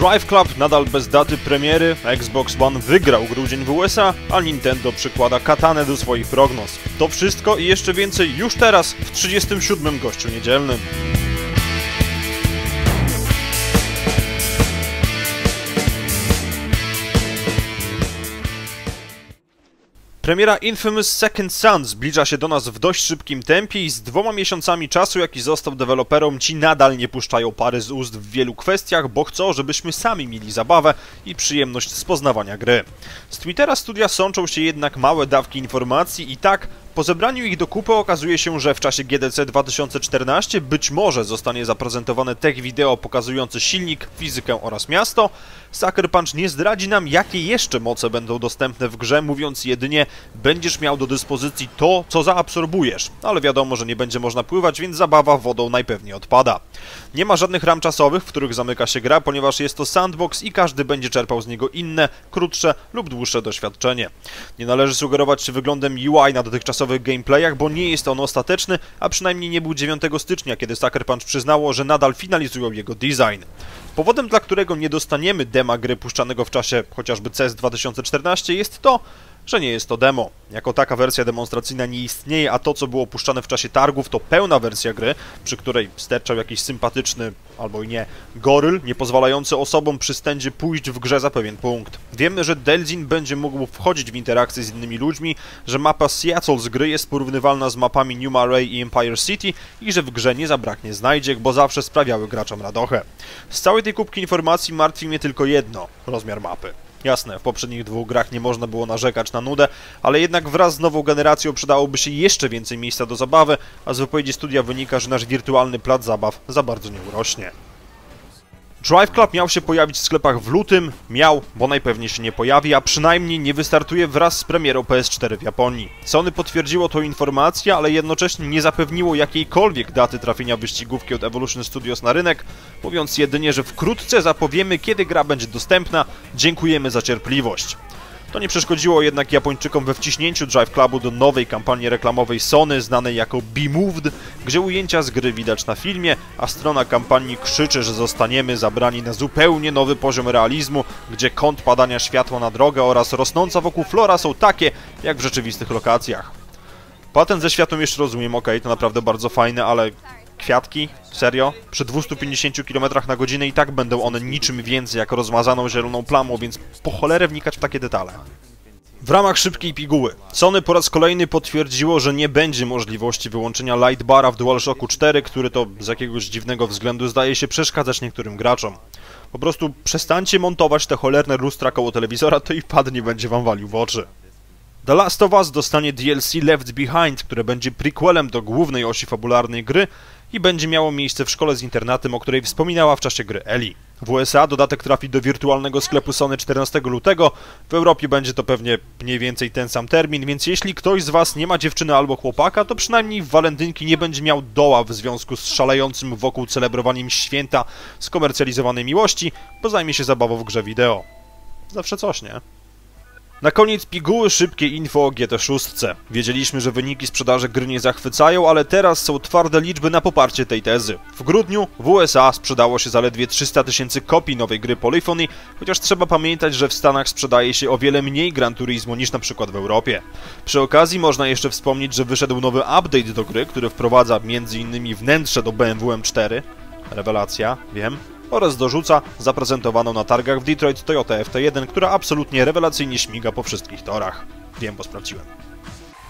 Drive Club nadal bez daty premiery, Xbox One wygrał grudzień w USA, a Nintendo przykłada katanę do swoich prognoz. To wszystko i jeszcze więcej już teraz w 37. gościu niedzielnym. Premiera Infamous Second Son zbliża się do nas w dość szybkim tempie i z dwoma miesiącami czasu, jaki został deweloperom, ci nadal nie puszczają pary z ust w wielu kwestiach, bo chcą, żebyśmy sami mieli zabawę i przyjemność z poznawania gry. Z Twittera studia sączą się jednak małe dawki informacji i tak po zebraniu ich do kupy okazuje się, że w czasie GDC 2014 być może zostanie zaprezentowane tech wideo pokazujące silnik, fizykę oraz miasto. Sucker Punch nie zdradzi nam, jakie jeszcze moce będą dostępne w grze, mówiąc jedynie będziesz miał do dyspozycji to, co zaabsorbujesz. Ale wiadomo, że nie będzie można pływać, więc zabawa wodą najpewniej odpada. Nie ma żadnych ram czasowych, w których zamyka się gra, ponieważ jest to sandbox i każdy będzie czerpał z niego inne, krótsze lub dłuższe doświadczenie. Nie należy sugerować się wyglądem UI na dotychczasowych gameplayach, bo nie jest on ostateczny, a przynajmniej nie był 9 stycznia, kiedy Sucker Punch przyznało, że nadal finalizują jego design. Powodem, dla którego nie dostaniemy dema gry puszczanego w czasie chociażby CES 2014 jest to, że nie jest to demo. Jako taka wersja demonstracyjna nie istnieje, a to, co było puszczane w czasie targów, to pełna wersja gry, przy której sterczał jakiś sympatyczny, albo i nie, goryl, nie pozwalający osobom przy stędzie pójść w grze za pewien punkt. Wiemy, że Delzin będzie mógł wchodzić w interakcję z innymi ludźmi, że mapa Seattle z gry jest porównywalna z mapami New Marais i Empire City i że w grze nie zabraknie znajdziek, bo zawsze sprawiały graczom radochę. Z całej tej kubki informacji martwi mnie tylko jedno, rozmiar mapy. Jasne, w poprzednich dwóch grach nie można było narzekać na nudę, ale jednak wraz z nową generacją przydałoby się jeszcze więcej miejsca do zabawy, a z wypowiedzi studia wynika, że nasz wirtualny plac zabaw za bardzo nie urośnie. Drive Club miał się pojawić w sklepach w lutym, miał, bo najpewniej się nie pojawi, a przynajmniej nie wystartuje wraz z premierą PS4 w Japonii. Sony potwierdziło tą informację, ale jednocześnie nie zapewniło jakiejkolwiek daty trafienia wyścigówki od Evolution Studios na rynek, mówiąc jedynie, że wkrótce zapowiemy, kiedy gra będzie dostępna. Dziękujemy za cierpliwość. To nie przeszkodziło jednak Japończykom we wciśnięciu Drive Clubu do nowej kampanii reklamowej Sony, znanej jako Be-Moved, gdzie ujęcia z gry widać na filmie, a strona kampanii krzyczy, że zostaniemy zabrani na zupełnie nowy poziom realizmu, gdzie kąt padania światła na drogę oraz rosnąca wokół flora są takie, jak w rzeczywistych lokacjach. Patent ze światłem jeszcze rozumiem, ok, to naprawdę bardzo fajne, ale kwiatki? Serio? Przy 250 km na godzinę i tak będą one niczym więcej jak rozmazaną zieloną plamą, więc po cholerę wnikać w takie detale. W ramach szybkiej piguły, Sony po raz kolejny potwierdziło, że nie będzie możliwości wyłączenia Lightbara w DualShocku 4, który to z jakiegoś dziwnego względu zdaje się przeszkadzać niektórym graczom. Po prostu przestańcie montować te cholerne lustra koło telewizora, to i pad nie będzie wam walił w oczy. The Last of Us dostanie DLC Left Behind, które będzie prequelem do głównej osi fabularnej gry i będzie miało miejsce w szkole z internatem, o której wspominała w czasie gry Ellie. W USA dodatek trafi do wirtualnego sklepu Sony 14 lutego, w Europie będzie to pewnie mniej więcej ten sam termin, więc jeśli ktoś z Was nie ma dziewczyny albo chłopaka, to przynajmniej w walentynki nie będzie miał doła w związku z szalejącym wokół celebrowaniem święta skomercjalizowanej miłości, bo zajmie się zabawą w grze wideo. Zawsze coś, nie? Na koniec piguły szybkie info o GT6. Wiedzieliśmy, że wyniki sprzedaży gry nie zachwycają, ale teraz są twarde liczby na poparcie tej tezy. W grudniu w USA sprzedało się zaledwie 300 tysięcy kopii nowej gry Polyphony, chociaż trzeba pamiętać, że w Stanach sprzedaje się o wiele mniej Gran Turismo niż na przykład w Europie. Przy okazji można jeszcze wspomnieć, że wyszedł nowy update do gry, który wprowadza m.in. wnętrze do BMW M4. Rewelacja, wiem oraz dorzuca zaprezentowaną na targach w Detroit Toyota FT1, która absolutnie rewelacyjnie śmiga po wszystkich torach. Wiem, bo sprawdziłem.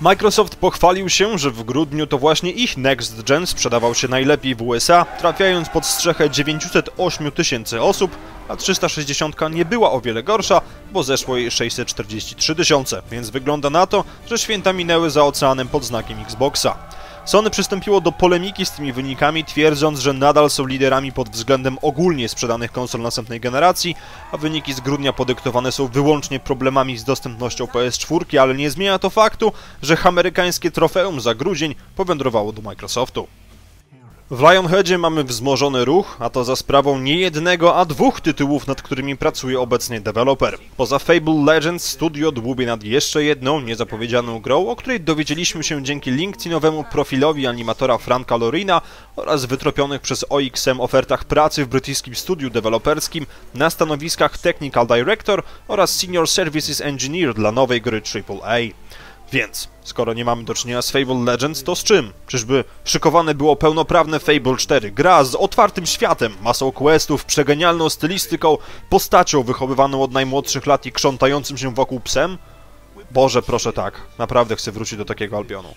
Microsoft pochwalił się, że w grudniu to właśnie ich Next Gen sprzedawał się najlepiej w USA, trafiając pod strzechę 908 tysięcy osób, a 360 nie była o wiele gorsza, bo zeszło jej 643 tysiące, więc wygląda na to, że święta minęły za oceanem pod znakiem Xboxa. Sony przystąpiło do polemiki z tymi wynikami, twierdząc, że nadal są liderami pod względem ogólnie sprzedanych konsol następnej generacji, a wyniki z grudnia podyktowane są wyłącznie problemami z dostępnością PS4, ale nie zmienia to faktu, że amerykańskie trofeum za grudzień powędrowało do Microsoftu. W Lionheadzie mamy wzmożony ruch, a to za sprawą nie jednego, a dwóch tytułów, nad którymi pracuje obecnie deweloper. Poza Fable Legends studio dłubie nad jeszcze jedną, niezapowiedzianą grą, o której dowiedzieliśmy się dzięki LinkedInowemu profilowi animatora Franka Lorina oraz wytropionych przez OXM ofertach pracy w brytyjskim studiu deweloperskim na stanowiskach Technical Director oraz Senior Services Engineer dla nowej gry AAA. Więc, skoro nie mamy do czynienia z Fable Legends, to z czym? Czyżby szykowane było pełnoprawne Fable 4? Gra z otwartym światem, masą questów, przegenialną stylistyką, postacią wychowywaną od najmłodszych lat i krzątającym się wokół psem? Boże, proszę tak. Naprawdę chcę wrócić do takiego Albionu.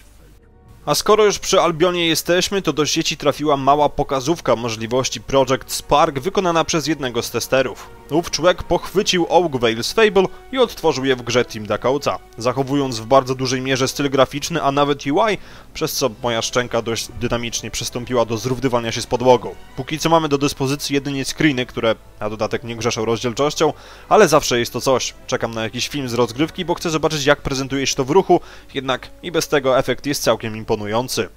A skoro już przy Albionie jesteśmy, to do sieci trafiła mała pokazówka możliwości Project Spark wykonana przez jednego z testerów. Ów człowiek pochwycił Oakvale's Fable i odtworzył je w grze Team Dakota, zachowując w bardzo dużej mierze styl graficzny, a nawet UI, przez co moja szczęka dość dynamicznie przystąpiła do zrównywania się z podłogą. Póki co mamy do dyspozycji jedynie screeny, które na dodatek nie grzeszą rozdzielczością, ale zawsze jest to coś. Czekam na jakiś film z rozgrywki, bo chcę zobaczyć jak prezentuje się to w ruchu, jednak i bez tego efekt jest całkiem imponujący imponujący.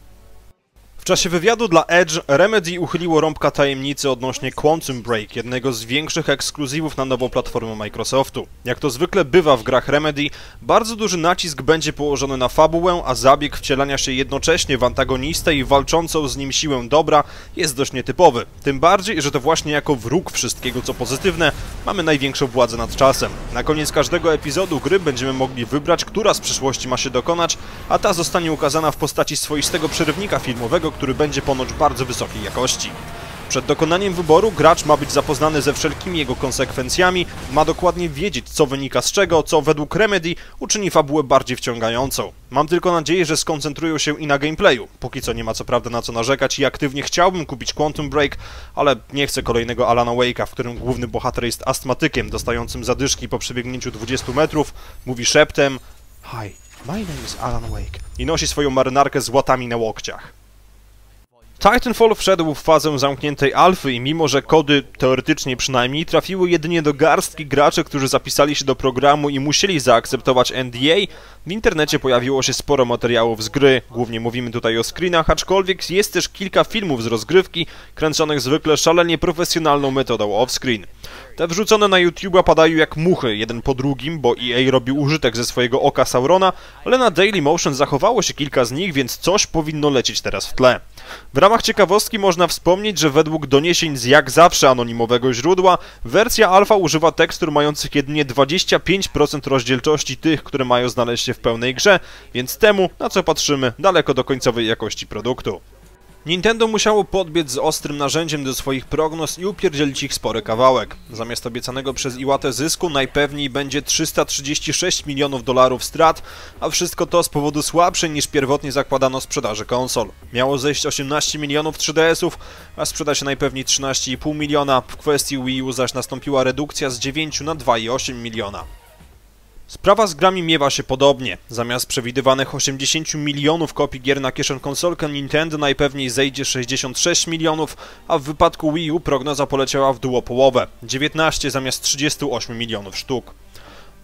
W czasie wywiadu dla Edge Remedy uchyliło rąbka tajemnicy odnośnie Quantum Break, jednego z większych ekskluzywów na nową platformę Microsoftu. Jak to zwykle bywa w grach Remedy, bardzo duży nacisk będzie położony na fabułę, a zabieg wcielania się jednocześnie w antagonistę i walczącą z nim siłę dobra jest dość nietypowy. Tym bardziej, że to właśnie jako wróg wszystkiego co pozytywne mamy największą władzę nad czasem. Na koniec każdego epizodu gry będziemy mogli wybrać, która z przyszłości ma się dokonać, a ta zostanie ukazana w postaci swoistego przerywnika filmowego, który będzie ponoć bardzo wysokiej jakości. Przed dokonaniem wyboru gracz ma być zapoznany ze wszelkimi jego konsekwencjami, ma dokładnie wiedzieć co wynika z czego, co według Remedy uczyni fabułę bardziej wciągającą. Mam tylko nadzieję, że skoncentrują się i na gameplayu. Póki co nie ma co prawda na co narzekać i aktywnie chciałbym kupić Quantum Break, ale nie chcę kolejnego Alana Wake'a, w którym główny bohater jest astmatykiem dostającym zadyszki po przebiegnięciu 20 metrów, mówi szeptem Hi, my name is Alan Wake i nosi swoją marynarkę z łatami na łokciach. Titanfall wszedł w fazę zamkniętej alfy i mimo, że kody, teoretycznie przynajmniej, trafiły jedynie do garstki graczy, którzy zapisali się do programu i musieli zaakceptować NDA, w internecie pojawiło się sporo materiałów z gry, głównie mówimy tutaj o screenach, aczkolwiek jest też kilka filmów z rozgrywki, kręconych zwykle szalenie profesjonalną metodą off-screen. Te wrzucone na YouTube'a padają jak muchy, jeden po drugim, bo EA robił użytek ze swojego oka Saurona, ale na Dailymotion zachowało się kilka z nich, więc coś powinno lecieć teraz w tle. W ramach ciekawostki można wspomnieć, że według doniesień z jak zawsze anonimowego źródła, wersja alfa używa tekstur mających jedynie 25% rozdzielczości tych, które mają znaleźć się w pełnej grze, więc temu, na co patrzymy, daleko do końcowej jakości produktu. Nintendo musiało podbiec z ostrym narzędziem do swoich prognoz i upierdzielić ich spory kawałek. Zamiast obiecanego przez Iwatę zysku najpewniej będzie 336 milionów dolarów strat, a wszystko to z powodu słabszej niż pierwotnie zakładano sprzedaży konsol. Miało zejść 18 milionów 3DS-ów, a sprzeda się najpewniej 13,5 miliona, w kwestii Wii U zaś nastąpiła redukcja z 9 na 2,8 miliona. Sprawa z grami miewa się podobnie. Zamiast przewidywanych 80 milionów kopii gier na kieszeń konsolkę Nintendo najpewniej zejdzie 66 milionów, a w wypadku Wii U prognoza poleciała w dół o połowę 19 zamiast 38 milionów sztuk.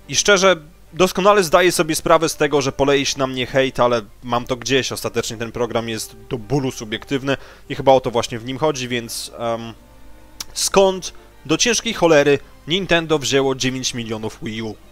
I szczerze, doskonale zdaję sobie sprawę z tego, że poleje się na mnie hejt, ale mam to gdzieś. Ostatecznie ten program jest do bólu subiektywny i chyba o to właśnie w nim chodzi, więc um, skąd do ciężkiej cholery Nintendo wzięło 9 milionów Wii U?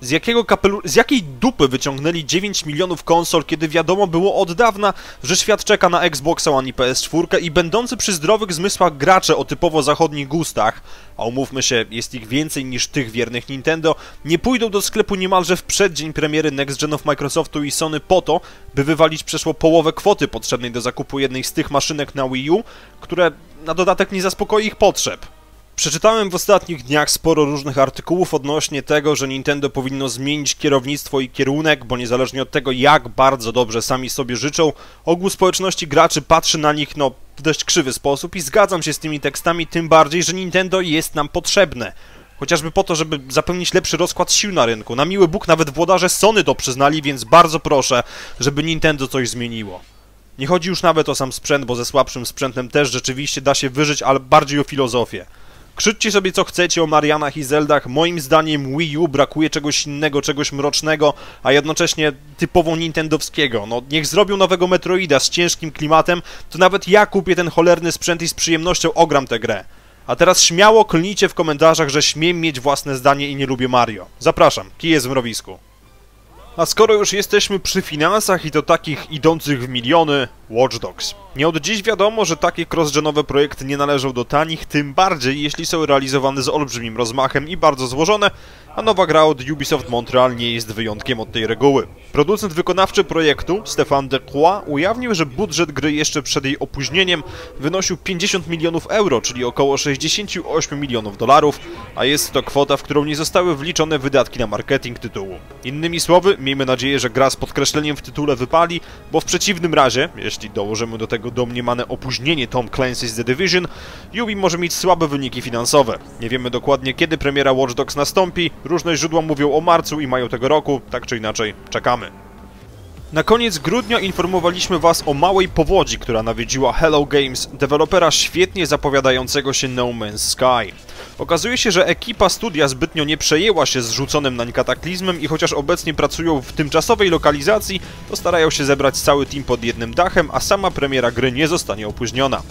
Z jakiego kapelu... z jakiej dupy wyciągnęli 9 milionów konsol, kiedy wiadomo było od dawna, że świat czeka na Xbox One i PS4 i będący przy zdrowych zmysłach gracze o typowo zachodnich gustach, a umówmy się, jest ich więcej niż tych wiernych Nintendo, nie pójdą do sklepu niemalże w przeddzień premiery Next Genów Microsoftu i Sony po to, by wywalić przeszło połowę kwoty potrzebnej do zakupu jednej z tych maszynek na Wii U, które na dodatek nie zaspokoi ich potrzeb. Przeczytałem w ostatnich dniach sporo różnych artykułów odnośnie tego, że Nintendo powinno zmienić kierownictwo i kierunek, bo niezależnie od tego, jak bardzo dobrze sami sobie życzą, ogół społeczności graczy patrzy na nich no, w dość krzywy sposób i zgadzam się z tymi tekstami, tym bardziej, że Nintendo jest nam potrzebne. Chociażby po to, żeby zapewnić lepszy rozkład sił na rynku. Na miły Bóg nawet włodarze Sony to przyznali, więc bardzo proszę, żeby Nintendo coś zmieniło. Nie chodzi już nawet o sam sprzęt, bo ze słabszym sprzętem też rzeczywiście da się wyżyć, ale bardziej o filozofię. Krzyczcie sobie co chcecie o Marianach i Zeldach, moim zdaniem Wii U brakuje czegoś innego, czegoś mrocznego, a jednocześnie typowo nintendowskiego. No niech zrobią nowego Metroida z ciężkim klimatem, to nawet ja kupię ten cholerny sprzęt i z przyjemnością ogram tę grę. A teraz śmiało klnijcie w komentarzach, że śmiem mieć własne zdanie i nie lubię Mario. Zapraszam, kij jest w mrowisku. A skoro już jesteśmy przy finansach i to takich idących w miliony, Watch Dogs. Nie od dziś wiadomo, że takie cross-genowe projekty nie należą do tanich, tym bardziej jeśli są realizowane z olbrzymim rozmachem i bardzo złożone, a nowa gra od Ubisoft Montreal nie jest wyjątkiem od tej reguły. Producent wykonawczy projektu, Stefan Decroix, ujawnił, że budżet gry jeszcze przed jej opóźnieniem wynosił 50 milionów euro, czyli około 68 milionów dolarów, a jest to kwota, w którą nie zostały wliczone wydatki na marketing tytułu. Innymi słowy, miejmy nadzieję, że gra z podkreśleniem w tytule wypali, bo w przeciwnym razie, jeśli dołożymy do tego domniemane opóźnienie Tom Clancy's The Division, Ubi może mieć słabe wyniki finansowe. Nie wiemy dokładnie kiedy premiera Watch Dogs nastąpi, różne źródła mówią o marcu i maju tego roku, tak czy inaczej, czekamy. Na koniec grudnia informowaliśmy Was o małej powodzi, która nawiedziła Hello Games, dewelopera świetnie zapowiadającego się No Man's Sky. Okazuje się, że ekipa studia zbytnio nie przejęła się zrzuconym nań kataklizmem i chociaż obecnie pracują w tymczasowej lokalizacji, to starają się zebrać cały team pod jednym dachem, a sama premiera gry nie zostanie opóźniona.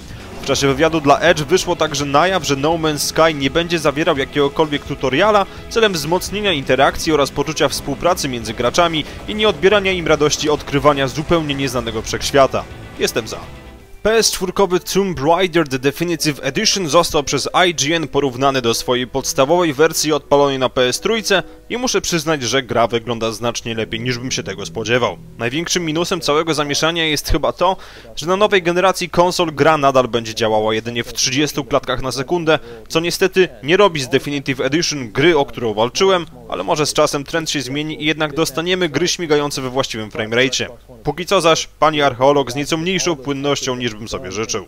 W czasie wywiadu dla Edge wyszło także na jaw, że No Man's Sky nie będzie zawierał jakiegokolwiek tutoriala celem wzmocnienia interakcji oraz poczucia współpracy między graczami i nie odbierania im radości odkrywania zupełnie nieznanego wszechświata. Jestem za. PS4 Tomb Raider The Definitive Edition został przez IGN porównany do swojej podstawowej wersji odpalonej na PS3 i muszę przyznać, że gra wygląda znacznie lepiej niż bym się tego spodziewał. Największym minusem całego zamieszania jest chyba to, że na nowej generacji konsol gra nadal będzie działała jedynie w 30 klatkach na sekundę, co niestety nie robi z Definitive Edition gry, o którą walczyłem, ale może z czasem trend się zmieni i jednak dostaniemy gry śmigające we właściwym framerate. Póki co zaś, pani archeolog z nieco mniejszą płynnością niż bym sobie życzył.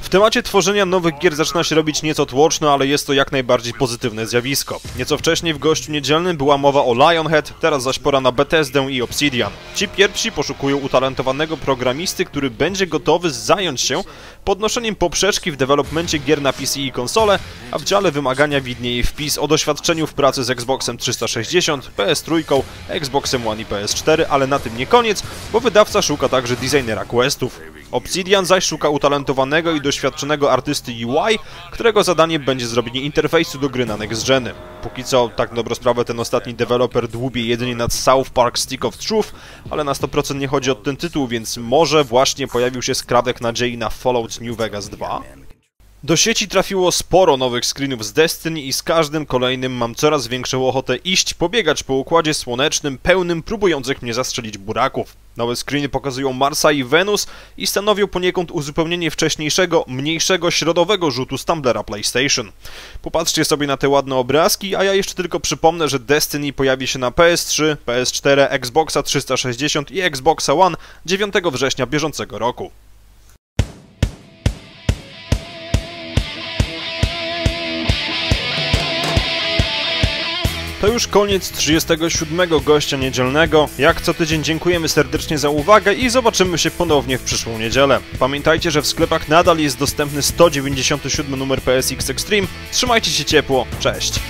W temacie tworzenia nowych gier zaczyna się robić nieco tłoczno, ale jest to jak najbardziej pozytywne zjawisko. Nieco wcześniej w gościu niedzielnym była mowa o Lionhead, teraz zaś pora na Bethesdę i Obsidian. Ci pierwsi poszukują utalentowanego programisty, który będzie gotowy zająć się podnoszeniem poprzeczki w dewelopmencie gier na PC i konsole, a w dziale wymagania widnieje wpis o doświadczeniu w pracy z Xboxem 360, PS3, Xboxem One i PS4, ale na tym nie koniec, bo wydawca szuka także designera questów. Obsidian zaś szuka utalentowanego i doświadczonego artysty UI, którego zadaniem będzie zrobienie interfejsu do gry na next geny. Póki co, tak dobro sprawę, ten ostatni deweloper dłubie jedynie nad South Park Stick of Truth, ale na 100% nie chodzi o ten tytuł, więc może właśnie pojawił się skrawek nadziei na Fallout New Vegas 2? Do sieci trafiło sporo nowych screenów z Destiny i z każdym kolejnym mam coraz większą ochotę iść, pobiegać po układzie słonecznym, pełnym próbujących mnie zastrzelić buraków. Nowe screeny pokazują Marsa i Wenus i stanowią poniekąd uzupełnienie wcześniejszego, mniejszego, środowego rzutu z Tumblera PlayStation. Popatrzcie sobie na te ładne obrazki, a ja jeszcze tylko przypomnę, że Destiny pojawi się na PS3, PS4, Xboxa 360 i Xboxa One 9 września bieżącego roku. To już koniec 37 gościa niedzielnego. Jak co tydzień dziękujemy serdecznie za uwagę i zobaczymy się ponownie w przyszłą niedzielę. Pamiętajcie, że w sklepach nadal jest dostępny 197 numer PSX Extreme. Trzymajcie się ciepło, cześć!